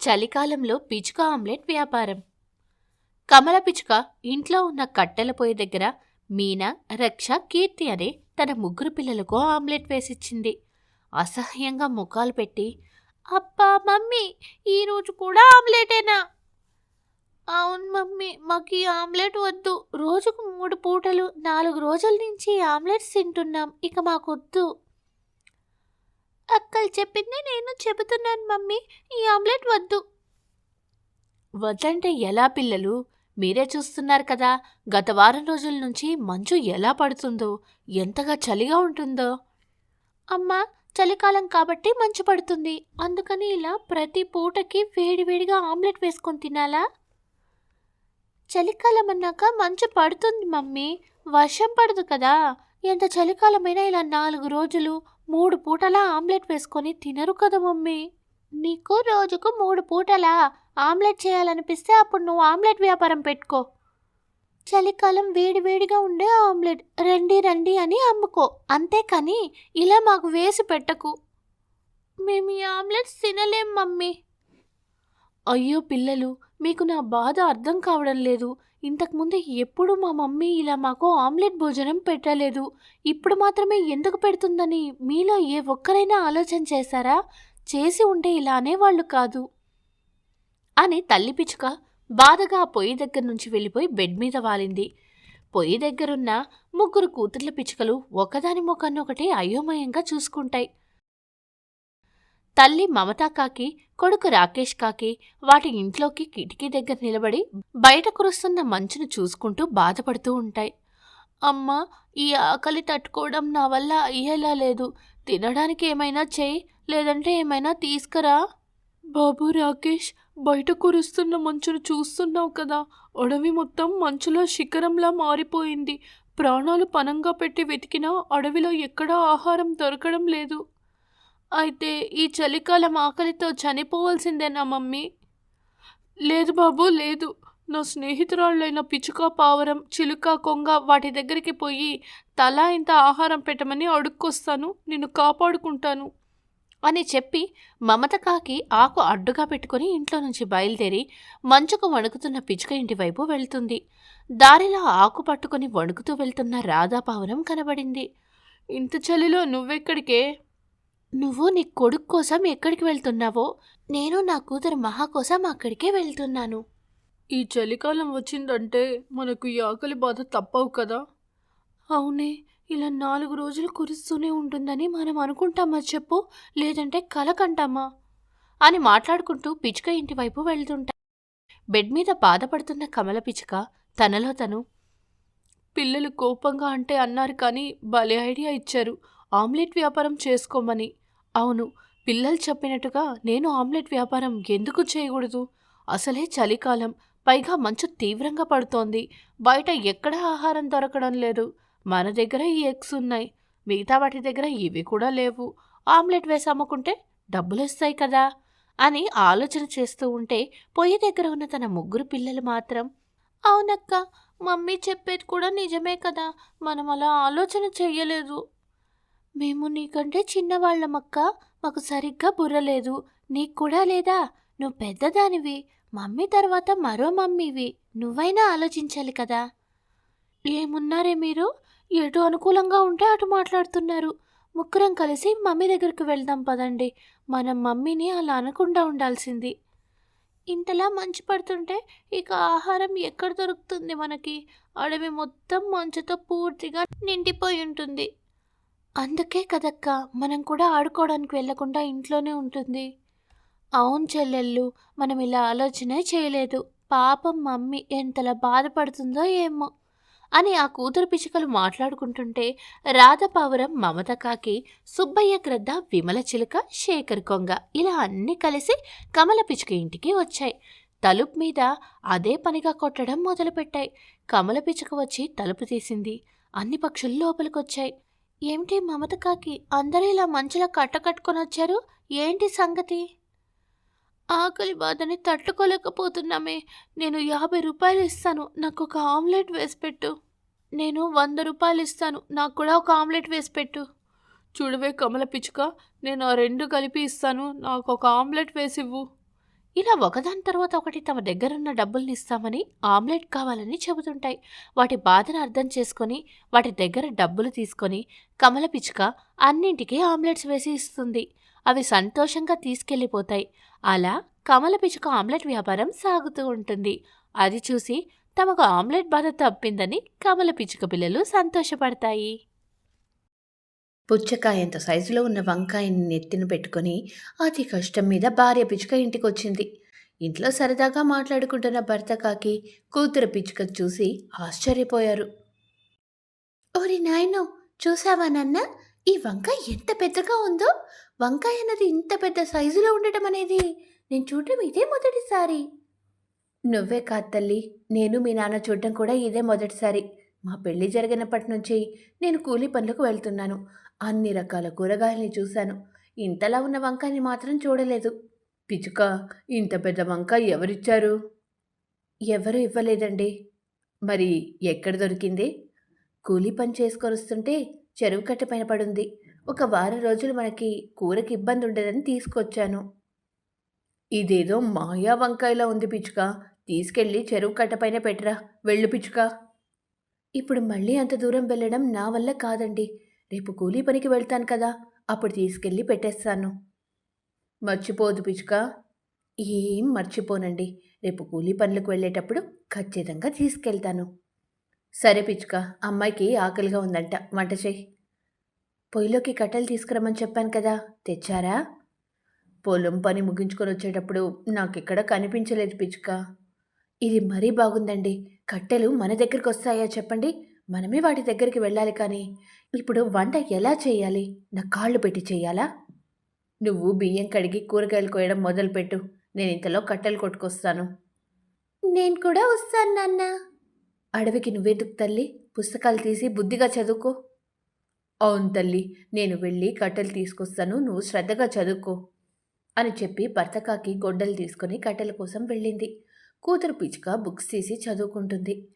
చలికాలంలో పిచుక ఆమ్లెట్ వ్యాపారం. కమల పిచుక ఇంట్లో ఉన్న కట్టెల పొయ్యి దగ్గర మీనా రక్ష కీర్తి అనే తన ముగ్గురు పిల్లలకు ఆమ్లెట్ వేసిచ్చింది. అసహ్యంగా ముఖాలు పెట్టి అబ్బా మమ్మీ ఈరోజు కూడా ఆమ్లెటేనా? అవును మమ్మీ మాకు ఈ ఆమ్లెట్ వద్దు. రోజుకు మూడు పూటలు నాలుగు రోజుల నుంచి ఆమ్లెట్స్ తింటున్నాం. ఇక మాకొద్దు. అక్కలు చెప్పింది నేను చెబుతున్నాను మమ్మీ. ఈ ఆమ్లెట్ వద్దు. వద్దంటే ఎలా పిల్లలు? మీరే చూస్తున్నారు కదా గత వారం రోజుల నుంచి మంచు ఎలా పడుతుందో ఎంతగా చలిగా ఉంటుందో. అమ్మా చలికాలం కాబట్టి మంచు పడుతుంది. అందుకని ఇలా ప్రతి పూటకి వేడివేడిగా ఆమ్లెట్ వేసుకొని తినాలా? చలికాలం అన్నాక మంచు పడుతుంది మమ్మీ. వర్షం పడదు కదా. ఎంత చలికాలమైనా ఇలా నాలుగు రోజులు మూడు పూటలా ఆమ్లెట్ వేసుకొని తినరు కదా మమ్మీ. నీకు రోజుకు మూడు పూటలా ఆమ్లెట్ చేయాలనిపిస్తే అప్పుడు నువ్వు ఆమ్లెట్ వ్యాపారం పెట్టుకో. చలికాలం వేడి వేడిగా ఉండే ఆమ్లెట్ రండి రండి అని అమ్ముకో. అంతేకాని ఇలా మాకు వేసి పెట్టకు. మేము ఈ ఆమ్లెట్స్ తినలేం మమ్మీ. అయ్యో పిల్లలు మీకు నా బాధ అర్థం కావడం లేదు. ఇంతకుముందు ఎప్పుడు మా మమ్మీ ఇలా మాకు ఆమ్లెట్ భోజనం పెట్టలేదు. ఇప్పుడు మాత్రమే ఎందుకు పెడుతుందని మీలో ఏ ఒక్కరైనా ఆలోచన చేశారా? చేసి ఉంటే ఇలా అనేవాళ్ళు కాదు. అని తల్లి పిచ్చుక బాధగా ఆ పొయ్యి దగ్గర నుంచి వెళ్ళిపోయి బెడ్ మీద వాలింది. పొయ్యి దగ్గరున్న ముగ్గురు కూతుర్ల పిచ్చుకలు ఒకదాని ముఖాన్నొకటి అయోమయంగా చూసుకుంటాయి. తల్లి మమతా కాకి కొడుకు రాకేష్ కాకి వాటి ఇంట్లోకి కిటికీ దగ్గర నిలబడి బయట కురుస్తున్న మంచును చూసుకుంటూ బాధపడుతూ ఉంటాయి. అమ్మా ఈ ఆకలి తట్టుకోవడం నా వల్ల అయ్యేలా లేదు. తినడానికి ఏమైనా చేయి లేదంటే ఏమైనా తీసుకురా. బాబు రాకేష్ బయట కురుస్తున్న మంచును చూస్తున్నావు కదా. అడవి మొత్తం మంచులో శిఖరంలా మారిపోయింది. ప్రాణాలు పనంగా పెట్టి వెతికినా అడవిలో ఎక్కడా ఆహారం దొరకడం లేదు. అయితే ఈ చలికాలం ఆకలితో చనిపోవాల్సిందేనా మమ్మీ? లేదు బాబు లేదు. నా స్నేహితురాళ్ళైన పిచుక పావరం చిలుక కొంగ వాటి దగ్గరికి పోయి తలా ఇంత ఆహారం పెట్టమని అడుక్కొస్తాను నిన్ను కాపాడుకుంటాను అని చెప్పి మమత కాకి ఆకు అడ్డుగా పెట్టుకుని ఇంట్లో నుంచి బయలుదేరి మంచుకు వణుకుతున్న పిచుక ఇంటి వైపు వెళ్తుంది. దారిలో ఆకు పట్టుకుని వణుకుతూ వెళ్తున్న రాధాపావనం కనబడింది. ఇంత చలిలో నువ్వెక్కడికే? నువ్వు నీ కొడుకు కోసం ఎక్కడికి వెళ్తున్నావో? నేను నా కూతురు మహా కోసం అక్కడికే వెళ్తున్నాను. ఈ చలికాలం వచ్చిందంటే మనకు ఈ ఆకలి బాధ తప్పవు కదా? అవునే ఇలా నాలుగు రోజులు కురుస్తూనే ఉంటుందని మనం అనుకుంటామా చెప్పు? లేదంటే కలకంటామా అని మాట్లాడుకుంటూ పిచ్చుక ఇంటి వైపు వెళ్తుంటా. బెడ్ మీద బాధపడుతున్న కమల పిచ్చుక తనలో తను పిల్లలు కోపంగా అంటే అన్నారు కానీ భలే ఐడియా ఇచ్చారు. ఆమ్లెట్ వ్యాపారం చేసుకోమని. అవును పిల్లలు చెప్పినట్టుగా నేను ఆమ్లెట్ వ్యాపారం ఎందుకు చేయకూడదు? అసలే చలికాలం పైగా మంచు తీవ్రంగా పడుతోంది. బయట ఎక్కడ ఆహారం దొరకడం లేదు. మన దగ్గర ఈ ఎగ్స్ ఉన్నాయి. మిగతా వాటి దగ్గర ఇవి కూడా లేవు. ఆమ్లెట్ వేసి అమ్ముకుంటే డబ్బులు వస్తాయి కదా? అని ఆలోచన చేస్తూ ఉంటే పొయ్యి దగ్గర ఉన్న తన ముగ్గురు పిల్లలు మాత్రం అవునక్క మమ్మీ చెప్పేది కూడా నిజమే కదా? మనం అలా ఆలోచన చెయ్యలేదు మేము నీకంటే చిన్నవాళ్ళమక్క. మాకు సరిగ్గా బుర్ర లేదు నీకు కూడా లేదా? నువ్వు పెద్దదానివి. మమ్మీ తర్వాత మరో మమ్మీవి. నువ్వైనా ఆలోచించాలి కదా. ఏమున్నారే మీరు? ఎటు అనుకూలంగా ఉంటే అటు మాట్లాడుతున్నారు. ముగ్గురం కలిసి మమ్మీ దగ్గరికి వెళ్దాం పదండి. మనం మమ్మీని అలా అనకుండా ఉండాల్సింది. ఇంతలా మంచు పడుతుంటే ఇక ఆహారం ఎక్కడ దొరుకుతుంది మనకి? అడవి మొత్తం మంచుతో పూర్తిగా నిండిపోయి ఉంటుంది. అందుకే కదక్క మనం కూడా ఆడుకోవడానికి వెళ్ళకుండా ఇంట్లోనే ఉంటుంది. అవును చెల్లెళ్ళు మనం ఇలా ఆలోచనే చేయలేదు. పాపం మమ్మీ ఎంతలా బాధపడుతుందో ఏమో అని ఆ కూతురు పిచ్చుకలు మాట్లాడుకుంటుంటే రాధపావురం మమత కాకి సుబ్బయ్య గ్రద్ద విమల చిలుక శేఖర్ కొంగ ఇలా అన్నీ కలిసి కమల పిచ్చుక ఇంటికి వచ్చాయి. తలుపు మీద అదే పనిగా కొట్టడం మొదలుపెట్టాయి. కమల పిచ్చుక వచ్చి తలుపు తీసింది. అన్ని పక్షులు లోపలికొచ్చాయి. ఏమిటి మమత కాకి? అందరూ ఇలా మంచులో కట్టకట్టుకొని వచ్చారు? ఏంటి సంగతి? ఆకలి బాధని తట్టుకోలేకపోతున్నామే. నేను యాభై రూపాయలు ఇస్తాను. నాకు ఒక ఆమ్లెట్ వేసి పెట్టు. నేను వంద రూపాయలు ఇస్తాను. నాకు కూడా ఒక ఆమ్లెట్ వేసి పెట్టు. చూడవే కమల పిచ్చుక నేను ఆ రెండు కలిపి ఇస్తాను. నాకు ఒక ఆమ్లెట్ వేసివ్వు ఇలా ఒకదాని తర్వాత ఒకటి తమ దగ్గరున్న డబ్బుల్ని ఇస్తామని ఆమ్లెట్ కావాలని చెబుతుంటాయి. వాటి బాధను అర్థం చేసుకొని వాటి దగ్గర డబ్బులు తీసుకొని కమల పిచ్చుక అన్నింటికీ ఆమ్లెట్స్ వేసి ఇస్తుంది. అవి సంతోషంగా తీసుకెళ్ళిపోతాయి. అలా కమల పిచ్చుక ఆమ్లెట్ వ్యాపారం సాగుతూ ఉంటుంది. అది చూసి తమకు ఆమ్లెట్ బాధ తప్పిందని కమల పిచ్చుక పిల్లలు సంతోషపడతాయి. పుచ్చకాయంత సైజులో ఉన్న వంకాయని నెత్తిన పెట్టుకొని అతి కష్టం మీద భార్య పిచ్చుక ఇంటికొచ్చింది. ఇంట్లో సరదాగా మాట్లాడుకుంటున్న భర్త కాకి కూతురు పిచ్చుక చూసి ఆశ్చర్యపోయారు. ఓరి నాయనో చూసావా నాన్న? ఈ వంకాయ ఎంత పెద్దగా ఉందో? వంకాయ అన్నది ఇంత పెద్ద సైజులో ఉండటం అనేది నేను చూడటం ఇదే మొదటిసారి. నువ్వే కాదు తల్లి నేను మీ నాన్న చూడటం కూడా ఇదే మొదటిసారి. మా పెళ్ళి జరిగినప్పటి నుంచి నేను కూలీ పనులకు వెళ్తున్నాను. అన్ని రకాల కూరగాయల్ని చూశాను. ఇంతలా ఉన్న వంకాయని మాత్రం చూడలేదు. పిచుక ఇంత పెద్ద వంకాయ ఎవరిచ్చారు? ఎవరు ఇవ్వలేదండి. మరి ఎక్కడ దొరికింది? కూలీ పని చేసుకొని వస్తుంటే చెరువు కట్ట పైన పడుంది. ఒక వారం రోజులు మనకి కూరకి ఇబ్బంది ఉండదని తీసుకొచ్చాను. ఇదేదో మాయా వంకాయలా ఉంది పిచుక తీసుకెళ్ళి చెరువు కట్ట పైన పెట్టరా. వెళ్ళు పిచుక ఇప్పుడు మళ్ళీ అంత దూరం వెళ్ళడం నా వల్ల కాదండి. రేపు కూలీ పనికి వెళ్తాను కదా అప్పుడు తీసుకెళ్ళి పెట్టేస్తాను. మర్చిపోదు పిచుక ఏం మర్చిపోనండి. రేపు కూలీ పనులకు వెళ్ళేటప్పుడు ఖచ్చితంగా తీసుకెళ్తాను. సరే పిచుక అమ్మాయికి ఆకలిగా ఉందంట. వంట చేయి. పొయ్యిలోకి కట్టెలు తీసుకురమ్మని చెప్పాను కదా తెచ్చారా? పొలం పని ముగించుకొని వచ్చేటప్పుడు నాకెక్కడ కనిపించలేదు పిచుక ఇది మరీ బాగుందండి. కట్టెలు మన దగ్గరికి వస్తాయా చెప్పండి. మనమే వాటి దగ్గరికి వెళ్ళాలి కానీ ఇప్పుడు వంట ఎలా చేయాలి? నా కాళ్ళు పెట్టి చేయాలా? నువ్వు బియ్యం కడిగి కూరగాయలు కోయడం మొదలుపెట్టు. నేను ఇంతలో కట్టెలు కొట్టుకొస్తాను. నేను కూడా వస్తాను నాన్న. అడవికి నువ్వెందుకు తల్లి? పుస్తకాలు తీసి బుద్ధిగా చదువుకో. అవును తల్లి నేను వెళ్ళి కట్టెలు తీసుకొస్తాను నువ్వు శ్రద్ధగా చదువుకో అని చెప్పి భర్తకాకి గొడ్డలు తీసుకొని కట్టెల కోసం వెళ్ళింది. కూతురు పిచ్చుక బుక్స్ తీసి చదువుకుంటుంది.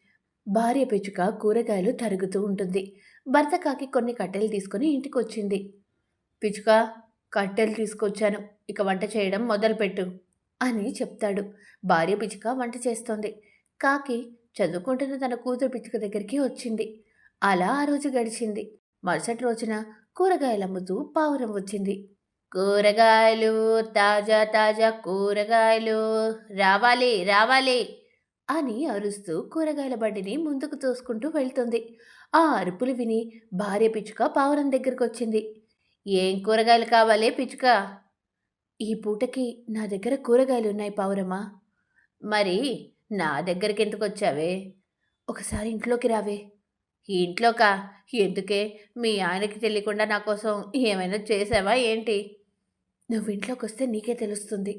భార్య పిచ్చుక కూరగాయలు తరుగుతూ ఉంటుంది. భర్త కాకి కొన్ని కట్టెలు తీసుకొని ఇంటికి వచ్చింది పిచ్చుక కట్టెలు తీసుకొచ్చాను. ఇక వంట చేయడం మొదలుపెట్టు అని చెప్తాడు. భార్య పిచ్చుక వంట చేస్తోంది. కాకి చదువుకుంటున్న తన కూతురు పిచ్చుక దగ్గరికి వచ్చింది. అలా ఆ రోజు గడిచింది. మరుసటి రోజున కూరగాయలు అమ్ముతూ పావురం వచ్చింది. కూరగాయలు తాజా తాజా కూరగాయలు. రావాలి రావాలి అని అరుస్తూ కూరగాయల బండిని ముందుకు తోసుకుంటూ వెళ్తుంది. ఆ అరుపులు విని భార్య పిచ్చుక పావురం దగ్గరకు వచ్చింది ఏం కూరగాయలు కావాలి పిచ్చుక? ఈ పూటకి నా దగ్గర కూరగాయలు ఉన్నాయి పావురమా మరి నా దగ్గరికి ఎందుకు వచ్చావే ఒకసారి ఇంట్లోకి రావే. ఇంట్లోకా? ఎందుకే? మీ ఆయనకి తెలియకుండా నా కోసం ఏమైనా చేసావా ఏంటి? నువ్వు ఇంట్లోకి వస్తే నీకే తెలుస్తుంది.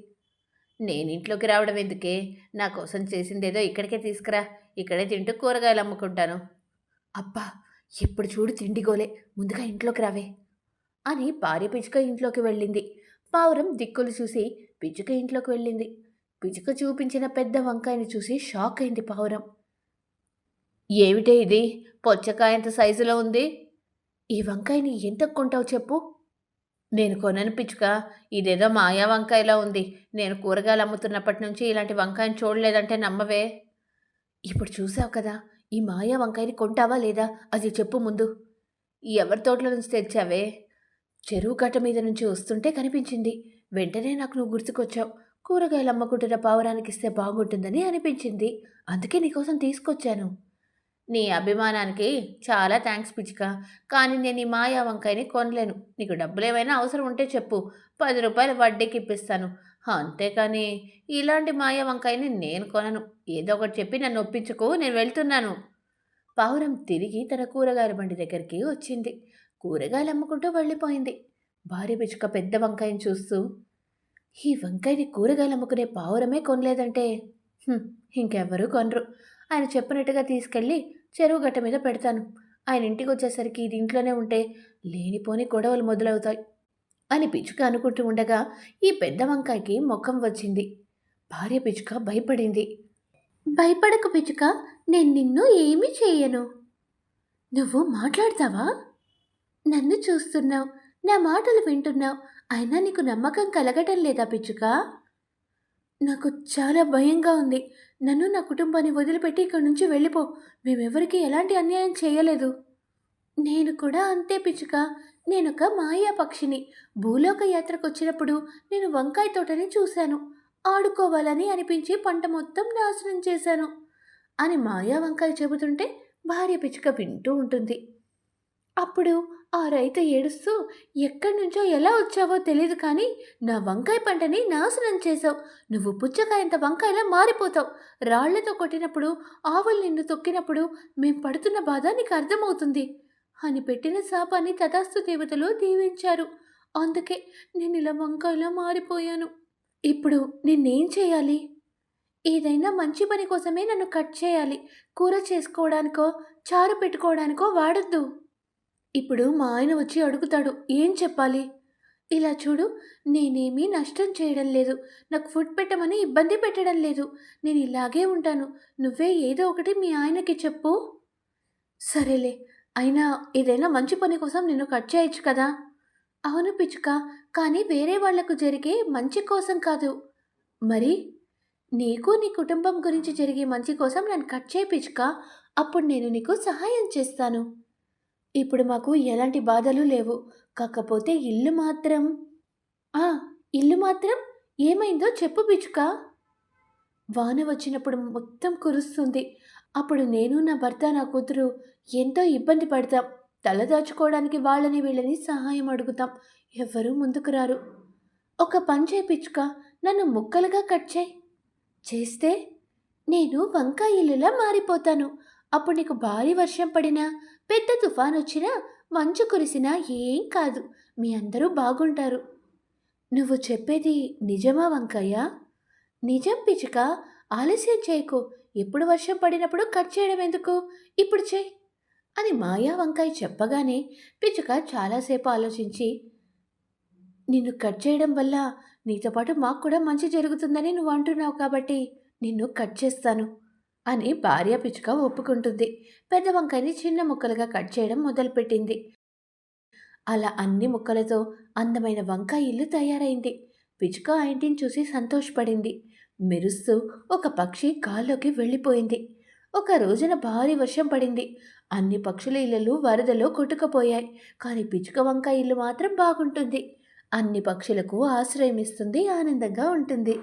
నేను ఇంట్లోకి రావడం ఎందుకే? నా కోసం చేసిందేదో ఇక్కడికే తీసుకురా. ఇక్కడే తింటూ కూరగాయలు అమ్ముకుంటాను. అబ్బా ఎప్పుడు చూడు తిండిగోలే ముందుగా ఇంట్లోకి రావే అని భార్య పిచ్చుక ఇంట్లోకి వెళ్ళింది. పావురం దిక్కులు చూసి పిచ్చుక ఇంట్లోకి వెళ్ళింది. పిచ్చుక చూపించిన పెద్ద వంకాయని చూసి షాక్ అయింది పావురం. ఏమిటే ఇది? పొచ్చకాయంత సైజులో ఉంది? ఈ వంకాయని ఎంత కొంటావు చెప్పు. నేను కొనను పిచ్చుక ఇదేదో మాయా వంకాయలా ఉంది. నేను కూరగాయలు అమ్ముతున్నప్పటి నుంచి ఇలాంటి వంకాయని చూడలేదంటే నమ్మవే. ఇప్పుడు చూసావు కదా ఈ మాయా వంకాయని కొంటావా లేదా? అది చెప్పు ముందు. ఎవరి తోటలో నుంచి తెచ్చావే? చెరువు కట్ట మీద నుంచి వస్తుంటే కనిపించింది. వెంటనే నాకు నువ్వు గుర్తుకొచ్చావు. కూరగాయలు అమ్ముకుంటున్న పావురానికి ఇస్తే బాగుంటుందని అనిపించింది. అందుకే నీకోసం తీసుకొచ్చాను. నీ అభిమానానికి చాలా థ్యాంక్స్ పిచ్చిక. కానీ నేను ఈ మాయా వంకాయని కొనలేను. నీకు డబ్బులు ఏమైనా అవసరం ఉంటే చెప్పు. పది రూపాయలు వడ్డీకి ఇప్పిస్తాను. అంతేకాని ఇలాంటి మాయా వంకాయని నేను కొనను. ఏదో ఒకటి చెప్పి నన్ను ఒప్పించుకో నేను వెళ్తున్నాను. పావురం తిరిగి తన కూరగాయల బండి దగ్గరికి వచ్చింది. కూరగాయలు అమ్ముకుంటూ వెళ్ళిపోయింది. భార్య పిచ్చుక పెద్ద వంకాయని చూస్తూ ఈ వంకాయని కూరగాయలు అమ్ముకునే పావురమే కొనలేదంటే? ఇంకెవ్వరూ కొనరు. ఆయన చెప్పినట్టుగా తీసుకెళ్ళి చెరువు గట్ట మీద పెడతాను. ఆయన ఇంటికి వచ్చేసరికి ఇది ఇంట్లోనే ఉంటే లేనిపోని గొడవలు మొదలవుతాయి అని పిచ్చుక అనుకుంటూ ఉండగా ఈ పెద్ద వంకాయకి ముఖం వచ్చింది. భార్య పిచ్చుక భయపడింది. భయపడకు పిచ్చుక నేను నిన్ను ఏమీ చేయను. నువ్వు మాట్లాడతావా? నన్ను చూస్తున్నావు నా మాటలు వింటున్నావు అయినా నీకు నమ్మకం కలగటం లేదా పిచ్చుక? నాకు చాలా భయంగా ఉంది. నన్ను నా కుటుంబాన్ని వదిలిపెట్టి ఇక్కడి నుంచి వెళ్ళిపో. మేమెవరికి ఎలాంటి అన్యాయం చేయలేదు. నేను కూడా అంతే పిచ్చుక. నేనొక మాయా పక్షిని. భూలోక యాత్రకు వచ్చినప్పుడు నేను వంకాయ తోటని చూశాను. ఆడుకోవాలని అనిపించి పంట మొత్తం నాశనం చేశాను. అని మాయా వంకాయ చెబుతుంటే భార్య పిచ్చుక వింటూ ఉంటుంది. అప్పుడు ఆ రైతు ఏడుస్తూ ఎక్కడి నుంచో ఎలా వచ్చావో తెలియదు కానీ నా వంకాయ పంటని నాశనం చేసావు నువ్వు పుచ్చకాయంత వంకాయలా మారిపోతావు. రాళ్ళతో కొట్టినప్పుడు ఆవులు నిన్ను తొక్కినప్పుడు మేం పడుతున్న బాధ నీకు అర్థమవుతుంది అని పెట్టిన శాపాన్ని తథాస్తు దేవతలు దీవించారు. అందుకే నేను ఇలా వంకాయలా మారిపోయాను. ఇప్పుడు నిన్నేం చేయాలి? ఏదైనా మంచి పని కోసమే నన్ను కట్ చేయాలి. కూర చేసుకోవడానికో చారు పెట్టుకోవడానికో వాడొద్దు. ఇప్పుడు మా ఆయన వచ్చి అడుగుతాడు ఏం చెప్పాలి? ఇలా చూడు నేనేమీ నష్టం చేయడం లేదు నాకు ఫుడ్ పెట్టమని ఇబ్బంది పెట్టడం లేదు నేను ఇలాగే ఉంటాను నువ్వే ఏదో ఒకటి మీ ఆయనకి చెప్పు. సరేలే అయినా ఏదైనా మంచి పని కోసం నేను కట్ చేయొచ్చు కదా? అవును పిచ్చుక కానీ వేరే వాళ్ళకు జరిగే మంచి కోసం కాదు. మరి? నీకు నీ కుటుంబం గురించి జరిగే మంచి కోసం నన్ను కట్ చేయి పిచ్చుక అప్పుడు నేను నీకు సహాయం చేస్తాను. ఇప్పుడు మాకు ఎలాంటి బాధలు లేవు. కాకపోతే ఇల్లు మాత్రం. ఆ ఇల్లు మాత్రం ఏమైందో చెప్పు పిచ్చుక వాన వచ్చినప్పుడు మొత్తం కురుస్తుంది. అప్పుడు నేను నా భర్త నా కూతురు ఎంతో ఇబ్బంది పడతాం. తలదాచుకోవడానికి వాళ్ళని వీళ్ళని సహాయం అడుగుతాం. ఎవ్వరూ ముందుకు రారు. ఒక పని పిచ్చుక నన్ను ముక్కలుగా కట్ చేయి. చేస్తే నేను వంకాయ ఇల్లులా మారిపోతాను. అప్పుడు నీకు భారీ వర్షం పడినా పెద్ద తుఫాన్ వచ్చినా మంచు కురిసినా ఏం కాదు. మీ అందరూ బాగుంటారు. నువ్వు చెప్పేది నిజమా వంకయ్య? నిజం పిచ్చుక ఆలస్యం చేయకు. ఎప్పుడు వర్షం పడినప్పుడు కట్ చేయడం ఎందుకు? ఇప్పుడు చేయి అని మాయా వంకాయ చెప్పగానే పిచ్చుక చాలాసేపు ఆలోచించి నిన్ను కట్ చేయడం వల్ల నీతో పాటు మాకు కూడా మంచి జరుగుతుందని నువ్వు అంటున్నావు కాబట్టి నిన్ను కట్ చేస్తాను. అని భార్య పిచ్చుక ఒప్పుకుంటుంది. పెద్ద వంకాయని చిన్న ముక్కలుగా కట్ చేయడం మొదలుపెట్టింది. అలా అన్ని ముక్కలతో అందమైన వంకాయ ఇల్లు తయారైంది. పిచ్చుక ఆ ఇంటిని చూసి సంతోషపడింది. మెరుస్తూ ఒక పక్షి గాల్లోకి వెళ్ళిపోయింది. ఒక రోజున భారీ వర్షం పడింది. అన్ని పక్షుల ఇళ్ళలు వరదలో కొట్టుకుపోయాయి. కానీ పిచ్చుక వంకాయ ఇల్లు మాత్రం బాగుంటుంది. అన్ని పక్షులకు ఆశ్రయం ఇస్తుంది ఆనందంగా ఉంటుంది.